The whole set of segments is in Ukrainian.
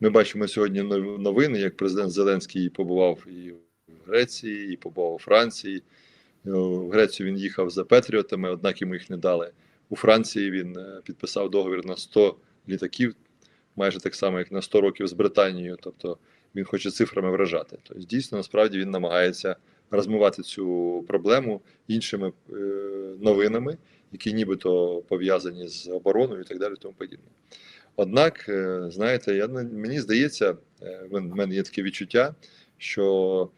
Ми бачимо сьогодні нов- новини, як президент Зеленський побував і в Греції, і побував у Франції. Е, В Грецію він їхав за Петріотами, однак йому їх не дали. У Франції він е, підписав договір на 100 літаків, майже так само, як на 100 років з Британією. Тобто він хоче цифрами вражати. Тобто, дійсно, насправді він намагається розмивати цю проблему іншими е, новинами, які нібито пов'язані з обороною і так далі, тому подібне. Однак, е, знаєте, я мені здається, е, в мене є таке відчуття, що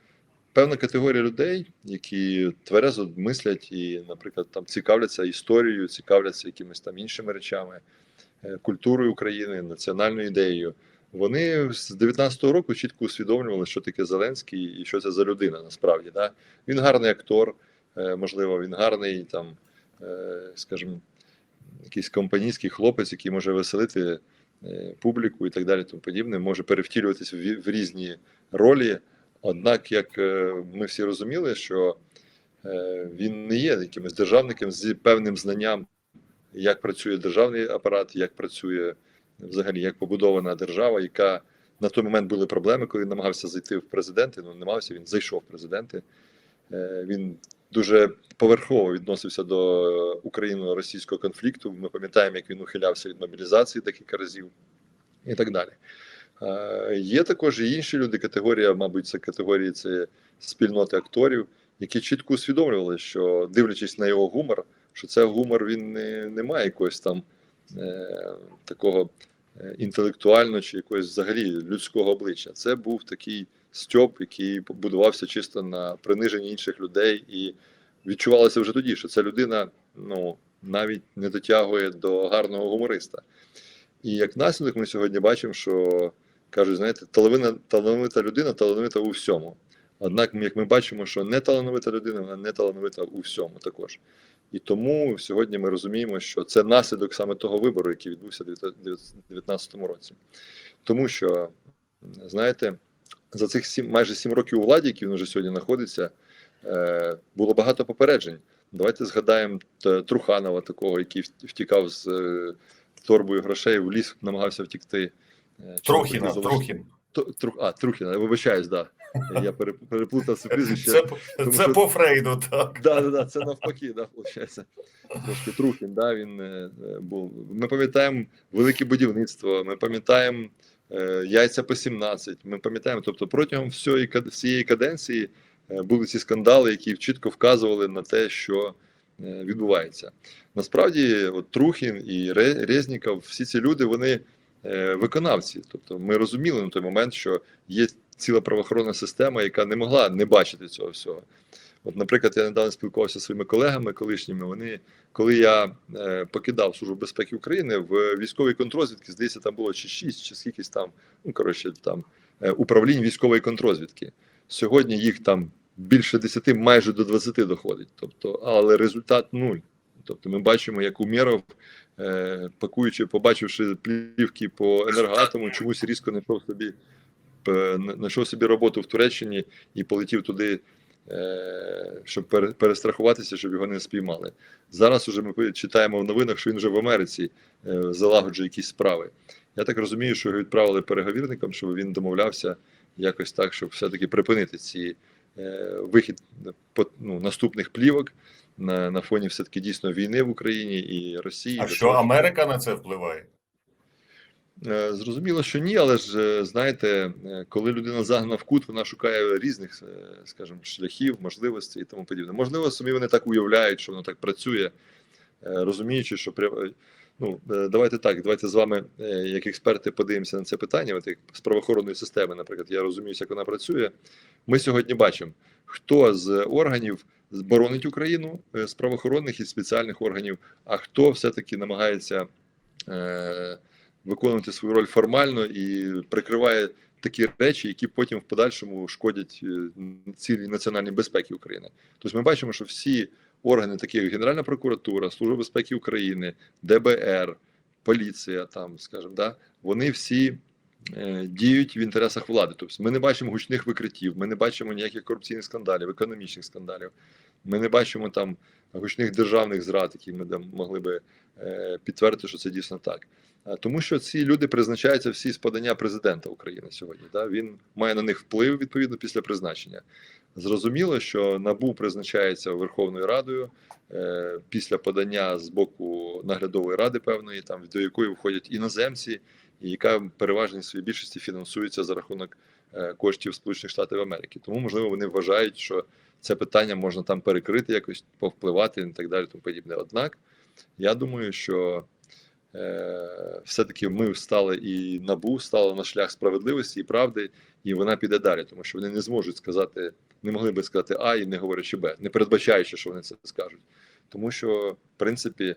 певна категорія людей, які тверезо мислять і, наприклад, там цікавляться історією, цікавляться якимись там іншими речами, е, культурою України, національною ідеєю. Вони з 19-го року чітко усвідомлювали, що таке Зеленський і що це за людина насправді. Да? Він гарний актор, можливо, він гарний там, скажімо, якийсь компанійський хлопець, який може веселити е, публіку і так далі, тому подібне, може перевтілюватися в, в різні ролі. Однак, як е, ми всі розуміли, що е, він не є якимось державником з певним знанням, як працює державний апарат, як працює взагалі, як побудована держава, яка на той момент були проблеми, коли він намагався зайти в президенти. Ну, намагався, він зайшов в президенти. Е, Він дуже поверхово відносився до україно-російського конфлікту. Ми пам'ятаємо, як він ухилявся від мобілізації декілька разів і так далі. Е, Є також і інші люди, категорія, мабуть, це категорії це спільноти акторів, які чітко усвідомлювали, що дивлячись на його гумор, що це гумор він не, не має якогось там е, такого е, інтелектуального чи якогось взагалі людського обличчя. Це був такий стьоп, який побудувався чисто на приниженні інших людей, і відчувалося вже тоді, що ця людина ну навіть не дотягує до гарного гумориста. І як наслідок, ми сьогодні бачимо, що кажуть, знаєте, талановита, талановита людина талановита у всьому. Однак, як ми бачимо, що не талановита людина, вона не талановита у всьому також. І тому сьогодні ми розуміємо, що це наслідок саме того вибору, який відбувся у 2019 році. Тому що, знаєте, за цих сім, майже сім років у владі, які він вже сьогодні знаходиться, е, було багато попереджень. Давайте згадаємо Труханова, такого, який втікав з е, торбою грошей в ліс, намагався втікти. Е, Трухіна, Трухін. Т- Трух, а, Трухіна, вибачаюсь, да. Я переплутав це прізвище. Це, тому це що- по Фрейду, так. Да, да, да, це навпаки, да, виходить. Трошки Трухін, да, він був. Ми пам'ятаємо велике будівництво, ми пам'ятаємо яйця по 17, ми пам'ятаємо, тобто протягом всієї, всієї каденції е, були ці скандали, які чітко вказували на те, що е, відбувається. Насправді, от Трухін і Ре- Резніков, всі ці люди, вони е, виконавці. Тобто ми розуміли на той момент, що є ціла правоохоронна система, яка не могла не бачити цього всього. От, наприклад, я недавно спілкувався зі своїми колегами колишніми. Вони, коли я е, покидав Службу безпеки України в військовій контрозвідки, здається, там було чи 6, чи скількись там, ну коротше, там е, управлінь військової контрозвідки. Сьогодні їх там більше 10, майже до 20 доходить. Тобто, але результат нуль. Тобто, ми бачимо, як Умєров, е, пакуючи, побачивши плівки по енергоатому, чомусь різко знайшов собі е, знайшов собі роботу в Туреччині і полетів туди, щоб пере- перестрахуватися, щоб його не спіймали. Зараз уже ми читаємо в новинах, що він вже в Америці е, залагоджує якісь справи. Я так розумію, що його відправили переговірникам, щоб він домовлявся якось так, щоб все-таки припинити ці е, вихід ну, наступних плівок на, на фоні все-таки дійсно війни в Україні і Росії. А що Америка на це впливає? Е, Зрозуміло, що ні, але ж е, знаєте, е, коли людина загнана в кут, вона шукає різних, скажімо, шляхів, можливостей і тому подібне. Можливо, самі вони так уявляють, що воно так працює, розуміючи, що ну давайте так, давайте з вами, як експерти, подивимося на це питання. От як з правоохоронної системи, наприклад, я розумію, як вона працює. Ми сьогодні бачимо, хто з органів боронить Україну з правоохоронних і спеціальних органів, а хто все-таки намагається. Виконувати свою роль формально і прикриває такі речі, які потім в подальшому шкодять е, цілій національній безпеки України. Тобто ми бачимо, що всі органи, такі як Генеральна прокуратура, Служба безпеки України, ДБР, поліція, там, скажімо, да, вони всі е, діють в інтересах влади. Тобто ми не бачимо гучних викриттів, ми не бачимо ніяких корупційних скандалів, економічних скандалів. Ми не бачимо там гучних державних зрад, які ми могли би е, підтвердити, що це дійсно так. А Тому що ці люди призначаються всі з подання президента України сьогодні. Да? Він має на них вплив відповідно після призначення. Зрозуміло, що НАБУ призначається Верховною Радою е, після подання з боку наглядової ради певної, там до якої входять іноземці, і яка в переважній своїй більшості фінансується за рахунок е, коштів Сполучених Штатів Америки. Тому можливо вони вважають, що це питання можна там перекрити, якось повпливати і так далі. Тому подібне. Однак я думаю, що е, все-таки ми встали і набу стало на шлях справедливості і правди, і вона піде далі, тому що вони не зможуть сказати, не могли би сказати А і не говорячи Б, не передбачаючи, що вони це скажуть. Тому що, в принципі,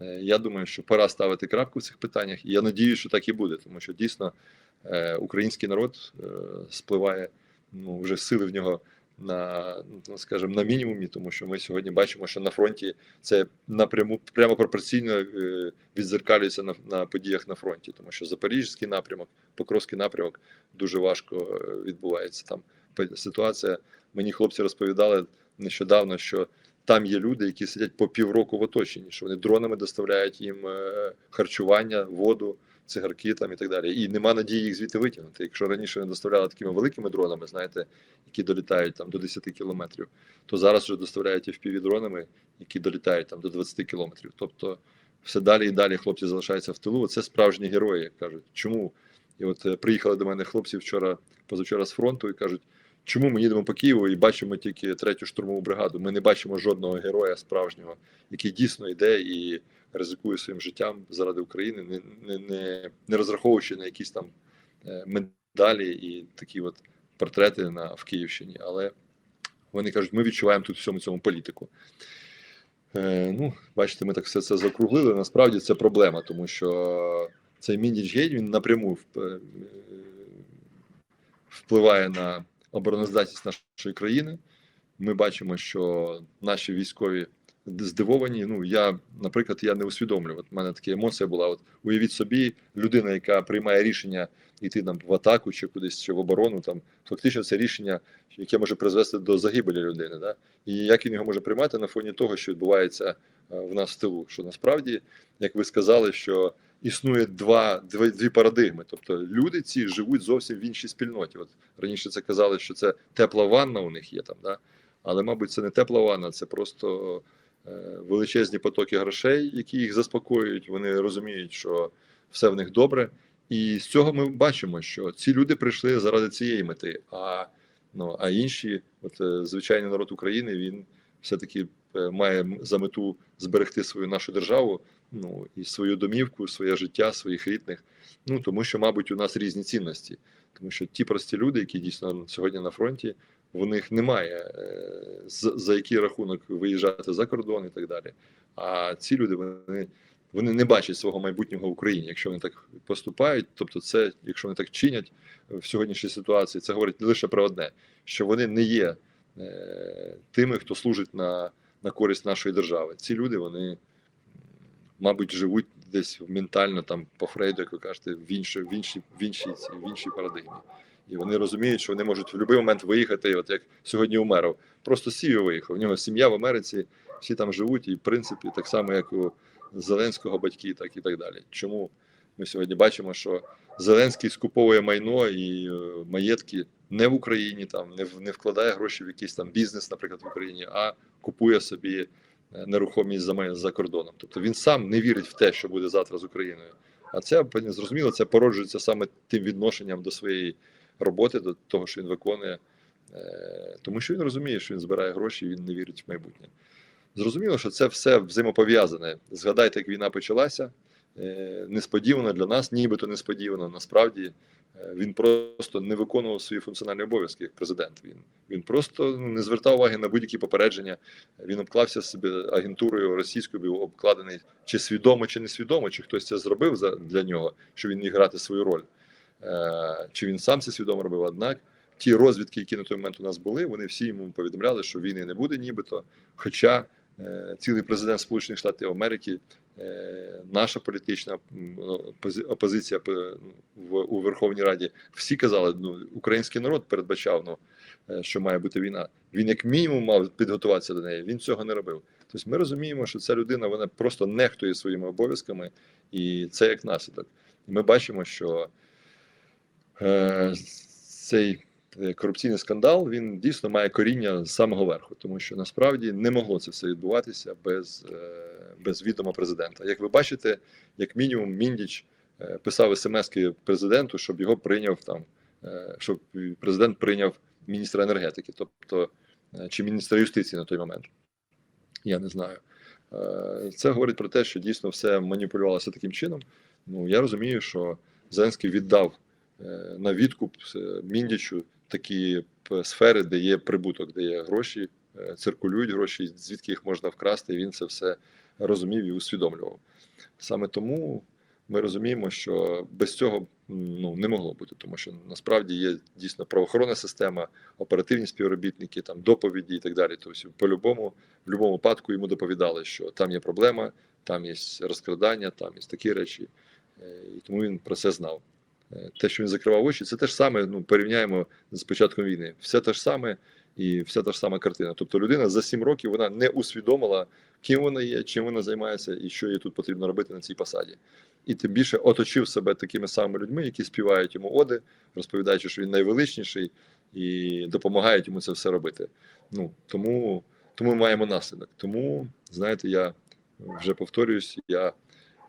е, я думаю, що пора ставити крапку в цих питаннях, і я надію, що так і буде, тому що дійсно е, український народ е, спливає, ну вже сили в нього на ну скажімо, на мінімумі, тому що ми сьогодні бачимо, що на фронті це напряму прямо пропорційно е, відзеркалюється на, на подіях на фронті, тому що Запорізький напрямок, Покровський напрямок дуже важко е, відбувається там. Ситуація мені хлопці розповідали нещодавно, що там є люди, які сидять по півроку в оточенні, що вони дронами доставляють їм е, харчування, воду, цигарки там і так далі. І нема надії їх звідти витягнути. Якщо раніше доставляли такими великими дронами, знаєте, які долітають там до 10 кілометрів, то зараз вже доставляють fpv дронами, які долітають там до 20 кілометрів. Тобто все далі і далі хлопці залишаються в тилу. Це справжні герої, як кажуть. Чому? І от е, приїхали до мене хлопці вчора, позавчора з фронту і кажуть, чому ми їдемо по Києву і бачимо тільки третю штурмову бригаду. Ми не бачимо жодного героя справжнього, який дійсно йде і ризикує своїм життям заради України, не, не, не, не розраховуючи на якісь там е, медалі і такі от портрети на в Київщині. Але вони кажуть, ми відчуваємо тут всьому цьому політику. Е, ну, бачите, ми так все це закруглили. Насправді це проблема, тому що цей Міндічгейт він напряму е, впливає на обороноздатність нашої країни. Ми бачимо, що наші військові здивовані. Ну я, наприклад, я не усвідомлюю. От в мене така емоція була. От уявіть собі, людина, яка приймає рішення йти там в атаку чи кудись чи в оборону, там фактично це рішення, яке може призвести до загибелі людини. Да? І як він його може приймати на фоні того, що відбувається е, в нас в тилу? Що насправді, як ви сказали, що існує два дві, дві парадигми. Тобто люди ці живуть зовсім в іншій спільноті. От раніше це казали, що це тепла ванна у них є там, да? але, мабуть, це не тепла ванна, це просто е, величезні потоки грошей, які їх заспокоюють. Вони розуміють, що все в них добре. І з цього ми бачимо, що ці люди прийшли заради цієї мети. А ну а інші, от е, звичайний народ України, він все-таки е, має за мету зберегти свою нашу державу, ну і свою домівку, своє життя, своїх рідних. Ну тому що, мабуть, у нас різні цінності, тому що ті прості люди, які дійсно сьогодні на фронті, в них немає е, за який рахунок виїжджати за кордон і так далі. А ці люди вони вони не бачать свого майбутнього в Україні, якщо вони так поступають. Тобто, це, якщо вони так чинять в сьогоднішній ситуації, це говорить лише про одне: що вони не є е, тими, хто служить на, на користь нашої держави. Ці люди, вони, мабуть, живуть десь ментально там по Фрейду, як ви кажете, в іншій, в іншій, в іншій, в іншій парадигмі. І вони розуміють, що вони можуть в будь-який момент виїхати, от як сьогодні умеров. Просто сів і виїхав. У нього сім'я в Америці, всі там живуть, і в принципі, так само, як у Зеленського батьки, так і так далі. Чому ми сьогодні бачимо, що Зеленський скуповує майно і е, маєтки не в Україні, там не не вкладає гроші в якийсь там бізнес, наприклад, в Україні, а купує собі нерухомість за за кордоном. Тобто він сам не вірить в те, що буде завтра з Україною. А це зрозуміло, це породжується саме тим відношенням до своєї роботи, до того, що він виконує, Е, тому що він розуміє, що він збирає гроші, і він не вірить в майбутнє. Зрозуміло, що це все взаємопов'язане. Згадайте, як війна почалася. Е, Несподівано для нас, нібито несподівано. Насправді е, він просто не виконував свої функціональні обов'язки як президент. Він він просто не звертав уваги на будь-які попередження. Він обклався себе агентурою російською, був обкладений чи свідомо, чи несвідомо, чи хтось це зробив за для нього, що він міг грати свою роль. Е, Чи він сам це свідомо робив? Однак ті розвідки, які на той момент у нас були, вони всі йому повідомляли, що війни не буде, нібито. Хоча цілий президент Сполучених Штатів Америки наша політична опозиція в у Верховній Раді. Всі казали, ну український народ передбачав, ну е, що має бути війна. Він як мінімум мав підготуватися до неї. Він цього не робив. Тобто ми розуміємо, що ця людина вона просто нехтує своїми обов'язками, і це як наслідок. Ми бачимо, що е, цей е, корупційний скандал він дійсно має коріння з самого верху, тому що насправді не могло це все відбуватися без, е, без відома президента. Як ви бачите, як мінімум, Міндіч е, писав смски президенту, щоб його прийняв там, е, щоб президент прийняв міністра енергетики, тобто е, чи міністра юстиції на той момент. Я не знаю. Е, Це говорить про те, що дійсно все маніпулювалося таким чином. Ну я розумію, що Зеленський віддав е, на відкуп е, Міндічу такі сфери, де є прибуток, де є гроші, е, циркулюють гроші, звідки їх можна вкрасти. І він це все розумів і усвідомлював. Саме тому ми розуміємо, що без цього ну не могло бути, тому що насправді є дійсно правоохоронна система, оперативні співробітники, там доповіді і так далі. Тобто, по-любому, в будь-якому випадку йому доповідали, що там є проблема, там є розкрадання, там є такі речі, Е, і тому він про це знав. Те, що він закривав очі, це те ж саме. Ну порівняємо з початком війни. Все те ж саме і вся та ж сама картина. Тобто, людина за сім років вона не усвідомила, ким вона є, чим вона займається і що їй тут потрібно робити на цій посаді. І тим більше оточив себе такими самими людьми, які співають йому оди, розповідаючи, що він найвеличніший, і допомагають йому це все робити. Ну тому, тому маємо наслідок. Тому знаєте, я вже повторююсь, я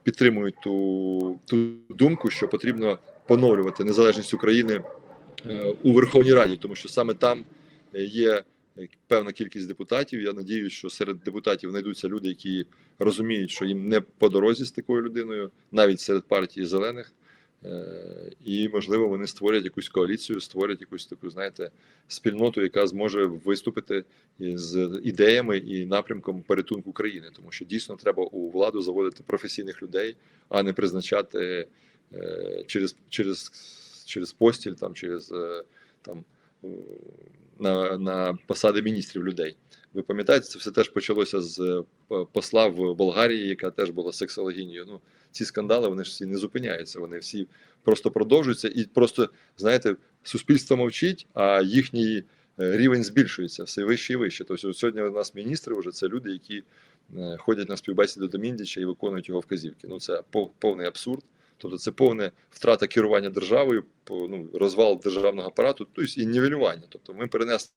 підтримую ту, ту думку, що потрібно поновлювати незалежність України е, у Верховній Раді, тому що саме там е, є е, певна кількість депутатів. Я надіюсь, що серед депутатів знайдуться люди, які розуміють, що їм не по дорозі з такою людиною, навіть серед партії зелених. І можливо вони створять якусь коаліцію, створять якусь таку, знаєте, спільноту, яка зможе виступити з ідеями і напрямком порятунку країни, тому що дійсно треба у владу заводити професійних людей, а не призначати через через через постіль, там через е, там е, на, на посади міністрів людей. Ви пам'ятаєте, це все теж почалося з е, посла в Болгарії, яка теж була сексологінію. Ну ці скандали вони ж всі не зупиняються. Вони всі просто продовжуються, і просто знаєте, суспільство мовчить, а їхній е, рівень збільшується все вище і вище. Тобто сьогодні у нас міністри вже це люди, які е, ходять на співбесіди до Міндіча і виконують його вказівки. Ну це пов- повний абсурд. Тобто це повне втрата керування державою, ну, розвал державного апарату, тобто і нівелювання. Тобто ми перенесли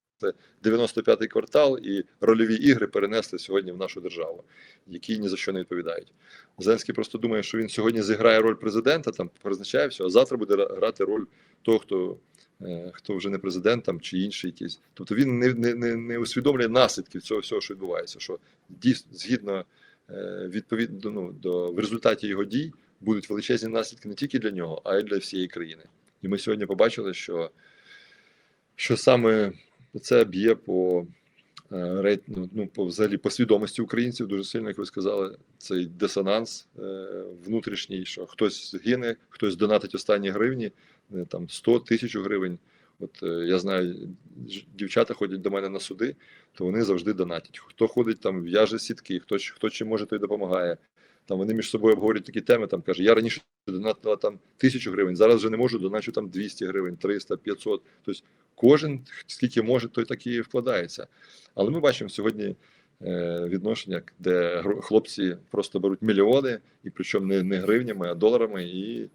95-й квартал і рольові ігри перенесли сьогодні в нашу державу, які ні за що не відповідають. Зеленський просто думає, що він сьогодні зіграє роль президента, там призначає все, а завтра буде грати роль того, хто, е, хто вже не президент там, чи інший якийсь. Тобто він не, не, не, не усвідомлює наслідків цього всього, що відбувається. Що дійсно згідно е, відповідно ну, до в результаті його дій будуть величезні наслідки не тільки для нього, а й для всієї країни. І ми сьогодні побачили, що, що саме це б'є по е, ну, по взагалі по свідомості українців дуже сильно, як ви сказали, цей дисонанс е, внутрішній, що хтось гине, хтось донатить останні гривні, е, там 100 тисяч гривень. От я знаю, дівчата ходять до мене на суди, то вони завжди донатять. Хто ходить там, в'яже сітки, хто, хто чим може, той допомагає. Там вони між собою обговорюють такі теми. Там каже, я раніше донатила там тисячу гривень, зараз вже не можу, доначу там 200 гривень, 300, 500. Тобто кожен скільки може, той так і вкладається. Але ми бачимо сьогодні е, відношення, де хлопці просто беруть мільйони, і причому не, не гривнями, а доларами, і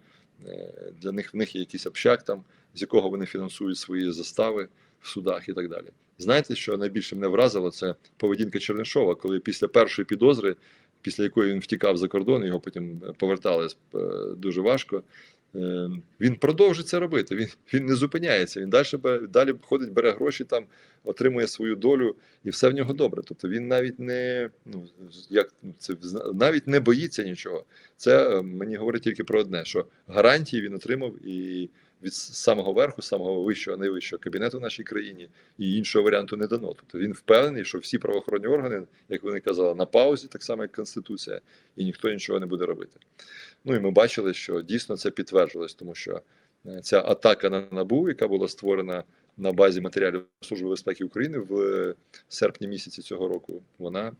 е, для них в них є якийсь общак, там, з якого вони фінансують свої застави в судах і так далі. Знаєте, що найбільше мене вразило, це поведінка Чернишова, коли після першої підозри, після якої він втікав за кордон, його потім повертали е, дуже важко. Е, Він продовжить це робити. Він він не зупиняється. Він далі далі ходить, бере гроші там, отримує свою долю, і все в нього добре. Тобто він навіть не ну як це зна- навіть не боїться нічого. Це е, мені говорить тільки про одне: що гарантії він отримав і від самого верху, самого вищого, найвищого кабінету в нашій країні, і іншого варіанту не дано. Тобто він впевнений, що всі правоохоронні органи, як вони казали, на паузі, так само як Конституція, і ніхто нічого не буде робити. Ну і ми бачили, що дійсно це підтвердилось, тому що е, ця атака на набу, яка була створена на базі матеріалів Служби безпеки України в е, серпні місяці цього року, вона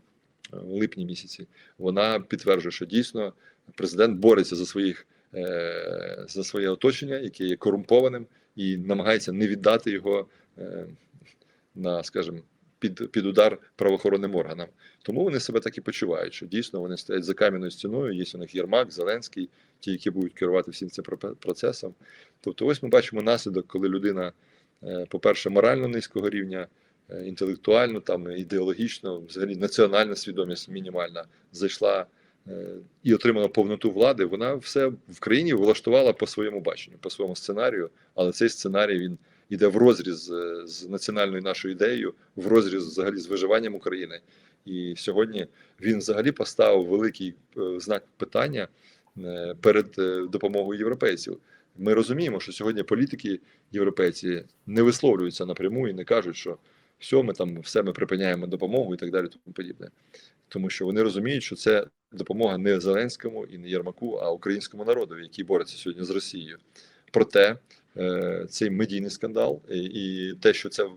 в липні місяці, вона підтверджує, що дійсно президент бореться за своїх е, за своє оточення, яке є корумпованим, і намагається не віддати його е, на, скажімо, під, під удар правоохоронним органам. Тому вони себе так і почувають, що дійсно вони стоять за кам'яною стіною. Є у них Єрмак, Зеленський, ті, які будуть керувати всім цим процесом. Тобто, ось ми бачимо наслідок, коли людина, е, по-перше, морально низького рівня, е, інтелектуально, там ідеологічно, взагалі національна свідомість мінімальна зайшла е, і отримала повноту влади. Вона все в країні влаштувала по своєму баченню, по своєму сценарію, але цей сценарій він іде в розріз е, з національною нашою ідеєю, в розріз взагалі з виживанням України. І сьогодні він взагалі поставив великий е, знак питання е, перед е, допомогою європейців. Ми розуміємо, що сьогодні політики європейці не висловлюються напряму і не кажуть, що все, ми там все ми припиняємо допомогу і так далі, тому подібне. Тому що вони розуміють, що це допомога не Зеленському і не Єрмаку, а українському народу, який бореться сьогодні з Росією. Проте е, цей медійний скандал і, і те, що це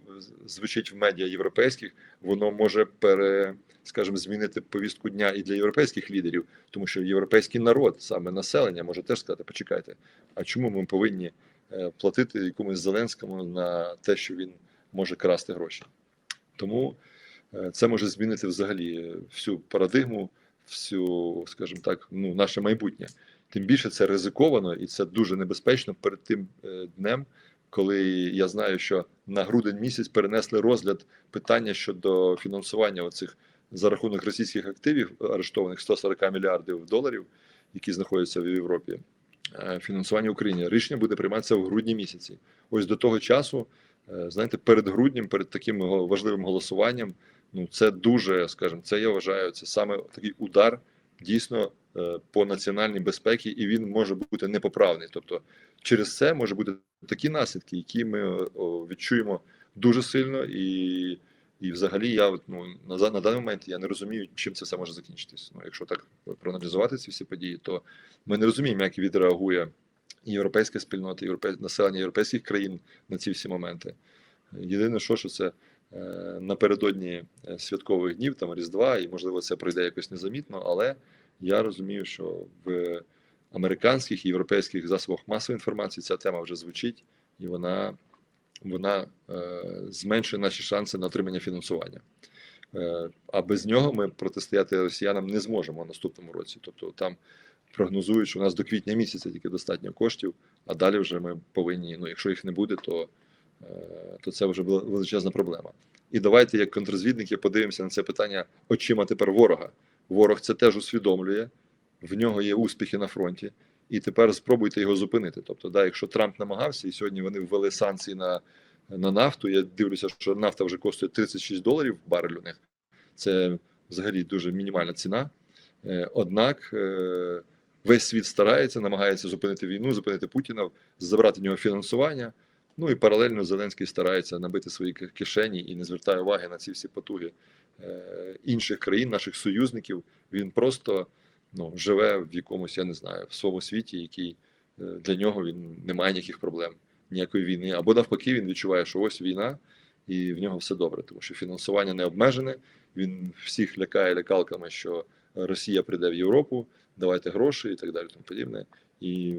звучить в медіа європейських, воно може пере, скажімо, змінити повістку дня і для європейських лідерів, тому що європейський народ, саме населення, може теж сказати: почекайте, а чому ми повинні е, платити якомусь Зеленському на те, що він може красти гроші? Тому е, це може змінити взагалі е, всю парадигму, всю, скажімо так, ну, наше майбутнє. Тим більше це ризиковано і це дуже небезпечно перед тим е, днем, коли я знаю, що на грудень місяць перенесли розгляд питання щодо фінансування оцих за рахунок російських активів, арештованих 140 мільярдів доларів, які знаходяться в Європі. е, Фінансування України рішення буде прийматися в грудні місяці. Ось до того часу, е, знаєте, перед груднем, перед таким важливим голосуванням, ну це дуже, скажімо, це я вважаю, це саме такий удар дійсно е, по національній безпеці, і він може бути непоправний. Тобто, через це може бути такі наслідки, які ми відчуємо дуже сильно, і, і взагалі я ну, на, на даний момент я не розумію, чим це все може закінчитись. Ну, якщо так проаналізувати ці всі події, то ми не розуміємо, як відреагує європейська спільнота, європей... населення європейських країн на ці всі моменти. Єдине, що, що це е, напередодні е, святкових днів, там Різдва, і можливо це пройде якось незамітно, але я розумію, що в американських і європейських засобах масової інформації ця тема вже звучить, і вона, вона е, зменшує наші шанси на отримання фінансування. Е, а без нього ми протистояти росіянам не зможемо в наступному році. Тобто там прогнозують, що у нас до квітня місяця тільки достатньо коштів, а далі вже ми повинні. Ну, якщо їх не буде, то, е, то це вже була величезна проблема. І давайте, як контррозвідники, подивимося на це питання очима тепер ворога. Ворог це теж усвідомлює, в нього є успіхи на фронті, і тепер спробуйте його зупинити. Тобто, да, якщо Трамп намагався, і сьогодні вони ввели санкції на, на нафту, я дивлюся, що нафта вже коштує 36 доларів барель у них. Це взагалі дуже мінімальна ціна. Е, Однак е, весь світ старається, намагається зупинити війну, зупинити Путіна, забрати в нього фінансування. Ну і паралельно Зеленський старається набити свої кишені і не звертає уваги на ці всі потуги е, інших країн, наших союзників. Він просто ну, живе в якомусь, я не знаю, в своєму світі, який е, для нього він не має ніяких проблем, ніякої війни. Або навпаки, він відчуває, що ось війна, і в нього все добре, тому що фінансування не обмежене. Він всіх лякає лякалками, що Росія прийде в Європу, давайте гроші і так далі, тому подібне. І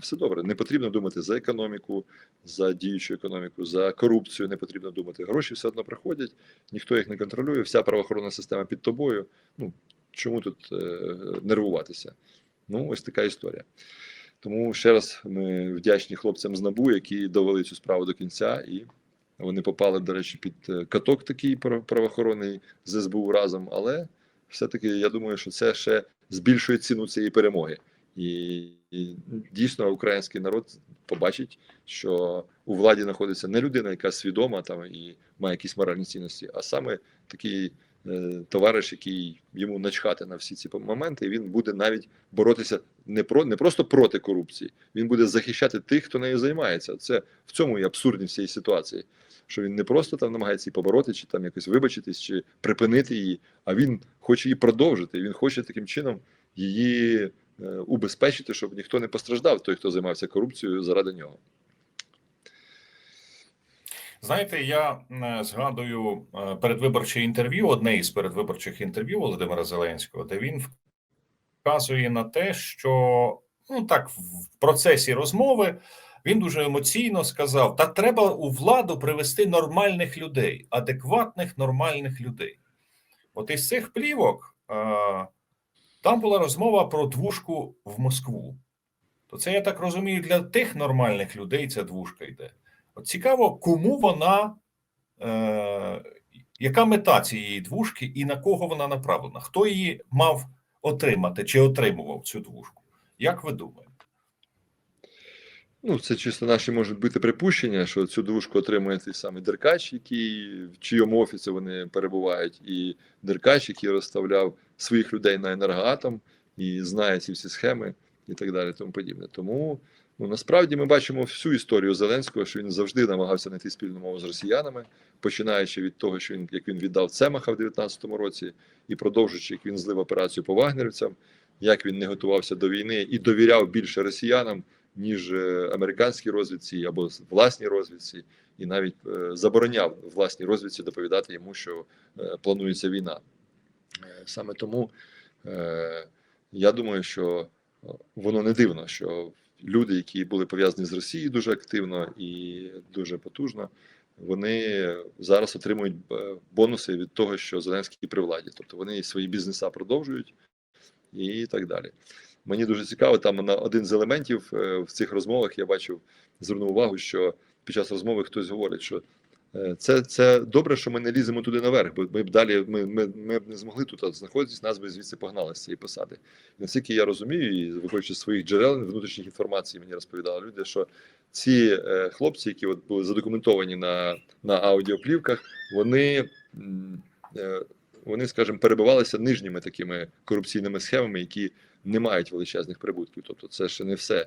все добре. Не потрібно думати за економіку, за діючу економіку, за корупцію. Не потрібно думати. Гроші все одно приходять, ніхто їх не контролює. Вся правоохоронна система під тобою. Ну чому тут е, нервуватися? Ну, ось така історія. Тому ще раз ми вдячні хлопцям з НАБУ, які довели цю справу до кінця, і вони попали, до речі, під е, каток такий право- правоохоронний з СБУ разом. Але все-таки я думаю, що це ще збільшує ціну цієї перемоги. І, і дійсно український народ побачить, що у владі знаходиться не людина, яка свідома там і має якісь моральні цінності, а саме такий е, товариш, який йому начхати на всі ці моменти, і він буде навіть боротися не про не просто проти корупції, він буде захищати тих, хто нею займається. Це в цьому і абсурдність цієї ситуації. Що він не просто там намагається її побороти, чи там якось вибачитись, чи припинити її, а він хоче її продовжити. Він хоче таким чином її убезпечити, щоб ніхто не постраждав, той, хто займався корупцією заради нього. Знаєте, я е, згадую е, передвиборче інтерв'ю, одне із передвиборчих інтерв'ю Володимира Зеленського, де він вказує на те, що ну так в процесі розмови він дуже емоційно сказав: та треба у владу привести нормальних людей, адекватних нормальних людей. От із цих плівок е, там була розмова про двушку в Москву. То це я так розумію, для тих нормальних людей ця двушка йде. От цікаво, кому вона, е, яка мета цієї двушки і на кого вона направлена? Хто її мав отримати чи отримував цю двушку? Як ви думаєте? Ну, це чисто наші можуть бути припущення, що цю двушку отримує той самий Деркач, який в чийому офісі вони перебувають, і Деркач, який розставляв своїх людей на енергоатом і знає ці всі схеми і так далі, тому подібне. Тому ну насправді ми бачимо всю історію Зеленського, що він завжди намагався знайти спільну мову з росіянами, починаючи від того, що він як він віддав Цемаха в 19-му році, і продовжуючи, як він злив операцію по вагнерівцям, як він не готувався до війни і довіряв більше росіянам ніж е, американській розвідці або власній розвідці, і навіть е, забороняв власній розвідці доповідати йому, що е, планується війна. Е, Саме тому е, я думаю, що е, воно не дивно, що люди, які були пов'язані з Росією дуже активно і дуже потужно, вони зараз отримують бонуси від того, що Зеленський при владі. Тобто вони свої бізнеса продовжують і так далі. Мені дуже цікаво, там на один з елементів в цих розмовах я бачив, звернув увагу, що під час розмови хтось говорить, що це, це добре, що ми не ліземо туди наверх, бо ми б далі ми, ми, ми б не змогли тут знаходитись, нас би звідси погнали з цієї посади. І наскільки я розумію, і виходячи з своїх джерел внутрішніх інформацій, мені розповідали люди, що ці е, хлопці, які от були задокументовані на, на аудіоплівках, вони. е, вони, скажімо, перебувалися нижніми такими корупційними схемами, які не мають величезних прибутків. Тобто, це ще не все.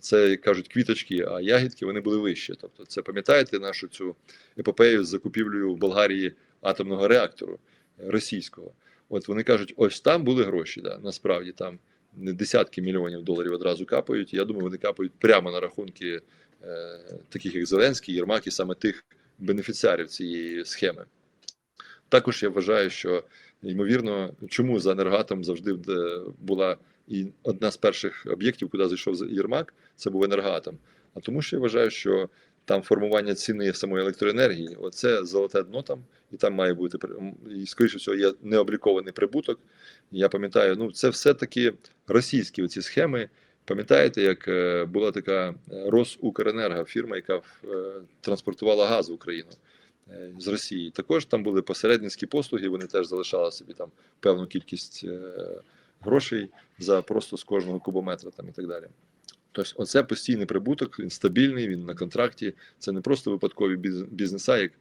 Це кажуть квіточки, а ягідки вони були вищі. Тобто, це пам'ятаєте нашу цю епопею з закупівлею в Болгарії атомного реактору російського. От вони кажуть, ось там були гроші. Да, насправді там не десятки мільйонів доларів одразу капають. Я думаю, вони капають прямо на рахунки е, таких як Зеленський, Єрмак і саме тих бенефіціарів цієї схеми. Також я вважаю, що ймовірно, чому за енергатом завжди е, була і одна з перших об'єктів, куди зайшов Єрмак, це був енергоатом. А тому, що я вважаю, що там формування ціни самої електроенергії, оце золоте дно там, і там має бути і скоріше всього є необлікований прибуток. Я пам'ятаю, ну це все таки російські оці схеми. Пам'ятаєте, як е, була така е, Росукренерго, фірма, яка е, транспортувала газ в Україну з Росії. Також там були посередницькі послуги, вони теж залишали собі там певну кількість грошей за просто з кожного кубометра там і так далі. Тобто, оце постійний прибуток, він стабільний, він на контракті. Це не просто випадкові біз- бізнеса, як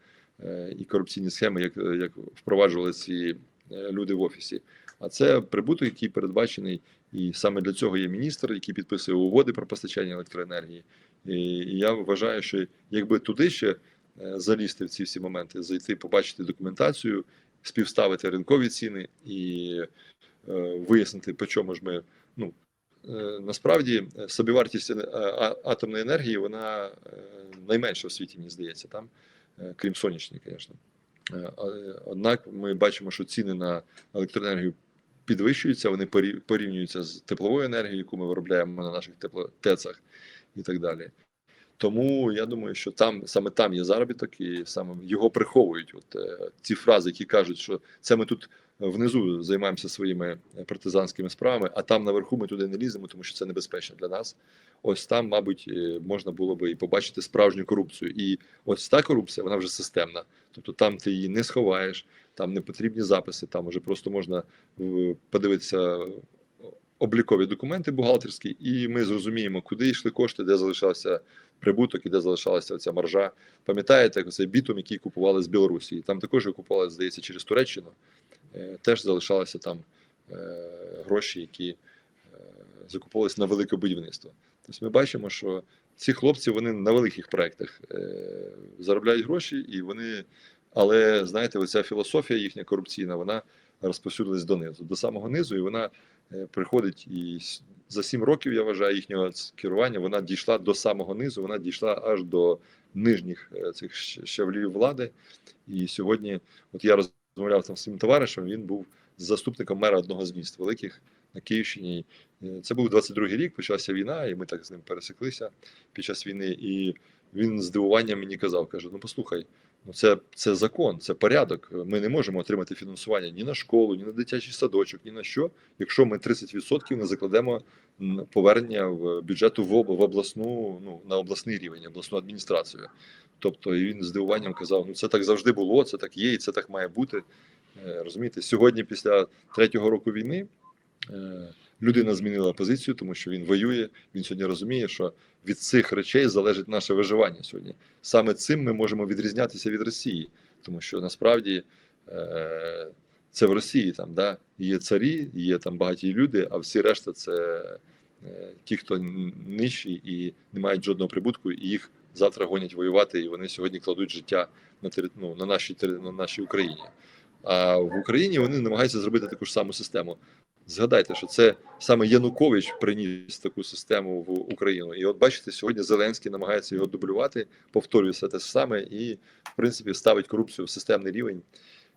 е, і корупційні схеми, як, е, як впроваджували ці е, люди в офісі. А це прибуток, який передбачений, і саме для цього є міністр, який підписує угоди про постачання електроенергії. І, і я вважаю, що якби туди ще е, залізти в ці всі моменти, зайти, побачити документацію, співставити ринкові ціни і вияснити, по чому ж ми. Ну е, насправді е, собівартість е, атомної енергії вона е, найменша в світі, мені здається, там, е, крім сонячної, звісно. Е, Однак ми бачимо, що ціни на електроенергію підвищуються, вони порівнюються з тепловою енергією, яку ми виробляємо на наших теплотецах і так далі. Тому я думаю, що там саме там є заробіток, і саме його приховують. От е, ці фрази, які кажуть, що це ми тут внизу займаємося своїми е, партизанськими справами, а там наверху ми туди не ліземо, тому що це небезпечно для нас. Ось там, мабуть, е, можна було би і побачити справжню корупцію. І ось та корупція, вона вже системна. Тобто там ти її не сховаєш, там не потрібні записи, там вже просто можна е, подивитися облікові документи бухгалтерські, і ми зрозуміємо, куди йшли кошти, де залишався прибуток і де залишалася ця маржа. Пам'ятаєте, як цей бітум, який купували з Білорусі? Там також його купували, здається, через Туреччину. Е, Теж залишалися там е, гроші, які е, закуповувалися на велике будівництво. Тобто ми бачимо, що ці хлопці вони на великих проєктах е, заробляють гроші, і вони, але знаєте, оця філософія їхня корупційна, вона розповсюдилась донизу, до самого низу, і вона приходить і за сім років, я вважаю, їхнього керування вона дійшла до самого низу, вона дійшла аж до нижніх е, цих щ- щаблів влади. І сьогодні, от я розмовляв там з своїм товаришем, він був заступником мера одного з міст великих на Київщині. Е, Це був 22-й рік, почалася війна, і ми так з ним пересеклися під час війни. І він з здивуванням мені казав: каже: Ну послухай, це, це закон, це порядок. Ми не можемо отримати фінансування ні на школу, ні на дитячий садочок, ні на що, якщо ми 30% не закладемо повернення в бюджету в, в обласну, ну на обласний рівень, обласну адміністрацію. Тобто він здивуванням казав: ну це так завжди було, це так є, і це так має бути. Е, Розумієте, сьогодні, після третього року війни, е, людина змінила позицію, тому що він воює. Він сьогодні розуміє, що від цих речей залежить наше виживання сьогодні. Саме цим ми можемо відрізнятися від Росії, тому що насправді е, це в Росії там да, є царі, є там багаті люди, а всі решта це е, ті, хто нижчі і не мають жодного прибутку, і їх завтра гонять воювати, і вони сьогодні кладуть життя на ну, на нашій на нашій Україні. А в Україні вони намагаються зробити таку ж саму систему. Згадайте, що це саме Янукович приніс таку систему в Україну. І от бачите, сьогодні Зеленський намагається його дублювати, повторює все те саме, і в принципі ставить корупцію в системний рівень.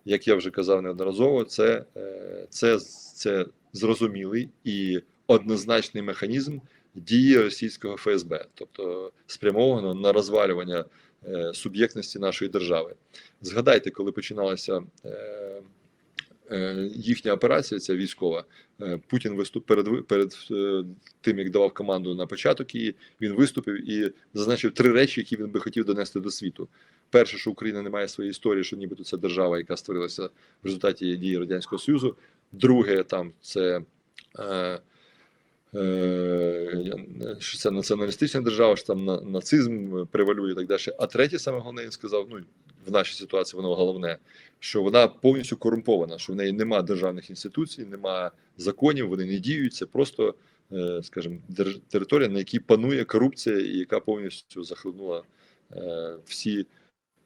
Як я вже казав неодноразово, це, е, це, це зрозумілий і однозначний механізм дії російського ФСБ, тобто спрямовано на розвалювання е, суб'єктності нашої держави. Згадайте, коли починалася е, їхня операція, ця військова, е, Путін виступ перед перед е, тим, як давав команду на початок її, він виступив і зазначив три речі, які він би хотів донести до світу. Перше, що Україна не має своєї історії, що нібито це держава, яка створилася в результаті дії радянського союзу. Друге, там це. Е, Е, що це націоналістична держава, що там на- нацизм е, превалює і так далі. А третє, саме головне, він сказав: ну в нашій ситуації воно головне, що вона повністю корумпована, що в неї немає державних інституцій, немає законів, вони не діють. Це просто, е, скажімо, територія, на якій панує корупція, і яка повністю захлинула е, всі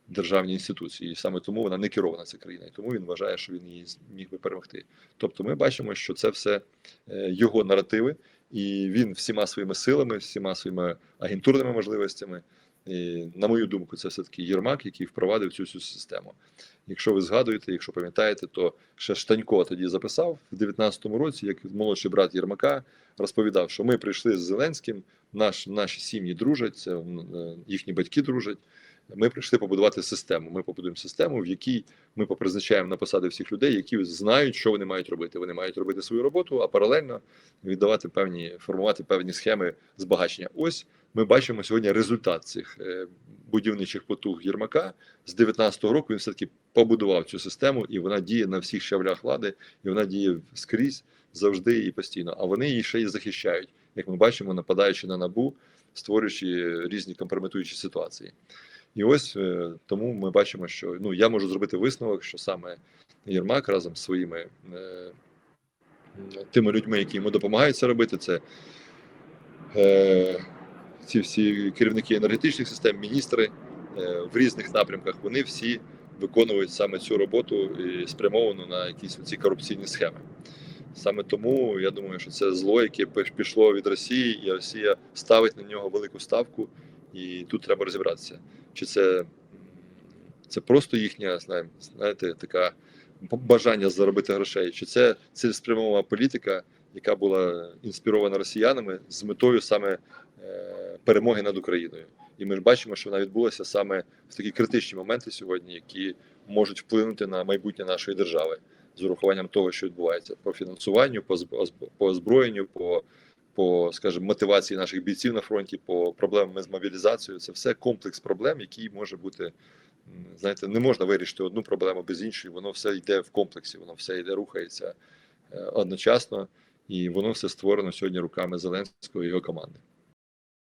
державні інституції. І саме тому вона не керована ця країна. І тому він вважає, що він її міг би перемогти. Тобто, ми бачимо, що це все е, його наративи. І він всіма своїми силами, всіма своїми агентурними можливостями, і, на мою думку, це все таки Єрмак, який впровадив цю всю систему. Якщо ви згадуєте, якщо пам'ятаєте, то ще Штанько тоді записав в 19-му році, як молодший брат Єрмака розповідав, що ми прийшли з Зеленським, наш, наші сім'ї дружать, е, їхні батьки дружать. Ми прийшли побудувати систему. Ми побудуємо систему, в якій ми попризначаємо на посади всіх людей, які знають, що вони мають робити. Вони мають робити свою роботу, а паралельно віддавати певні формувати певні схеми збагачення. Ось ми бачимо сьогодні результат цих е, будівничих потуг Єрмака з 19-го року. Він все таки побудував цю систему, і вона діє на всіх щаблях влади, і вона діє скрізь завжди і постійно. А вони її ще й захищають, як ми бачимо, нападаючи на набу, створюючи різні компрометуючі ситуації. І ось е, тому ми бачимо, що ну я можу зробити висновок, що саме Єрмак разом з своїми е, тими людьми, які йому допомагають це робити, це е, ці всі керівники енергетичних систем, міністри е, в різних напрямках, вони всі виконують саме цю роботу і спрямовану на якісь ці корупційні схеми. Саме тому я думаю, що це зло, яке пішло від Росії, і Росія ставить на нього велику ставку, і тут треба розібратися, чи це, це просто їхня, знаєте, така бажання заробити грошей, чи це цілеспрямована політика, яка була інспірована росіянами з метою саме е, перемоги над Україною. І ми ж бачимо, що вона відбулася саме в такі критичні моменти сьогодні, які можуть вплинути на майбутнє нашої держави з урахуванням того, що відбувається по фінансуванню, по озброєнню, по, по скажімо, мотивації наших бійців на фронті, по проблемам з мобілізацією. Це все комплекс проблем, який може бути. Знаєте, не можна вирішити одну проблему без іншої, воно все йде в комплексі, воно все йде, рухається е, одночасно, і воно все створено сьогодні руками Зеленського і його команди.